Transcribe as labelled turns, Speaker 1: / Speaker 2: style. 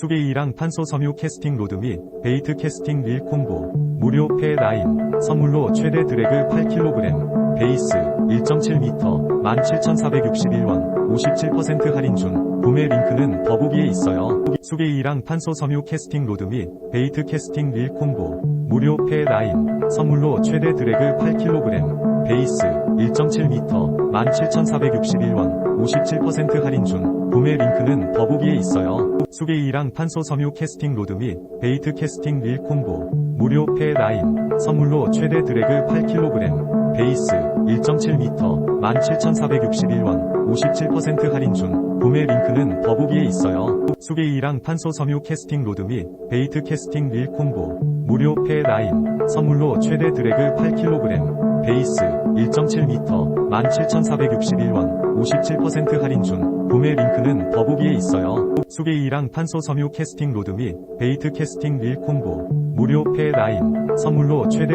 Speaker 1: 수계이랑 판소 섬유 캐스팅 로드 및 베이트 캐스팅 릴 콤보 무료 폐 라인 선물로 최대 드래그 8kg 베이스 1.7m 17,461원 57% 할인 중 구매 링크는 더보기에 있어요. 수계이랑 판소 섬유 캐스팅 로드 및 베이트 캐스팅 릴 콤보 무료 폐 라인 선물로 최대 드래그 8kg 베이스 1.7m 17,461원 57% 할인 중 구매 링크는 더보기에 있어요. 수계이랑 판소 섬유 캐스팅 로드 및 베이트 캐스팅 릴 콤보 무료 폐 라인 선물로 최대 드래그 8kg 베이스 1.7m 17,461원 57% 할인 중 구매 링크는 더보기에 있어요. 수계이랑 판소 섬유 캐스팅 로드 및 베이트 캐스팅 릴 콤보 무료 폐 라인 선물로 최대 드래그 8kg 베이스 1.7m 17,461원 57% 할인 중 구매 링크는 더보기에 있어요. 수계이랑 판소 섬유 캐스팅 로드 및 베이트 캐스팅 릴 콤보 무료 폐 라인 선물로 최대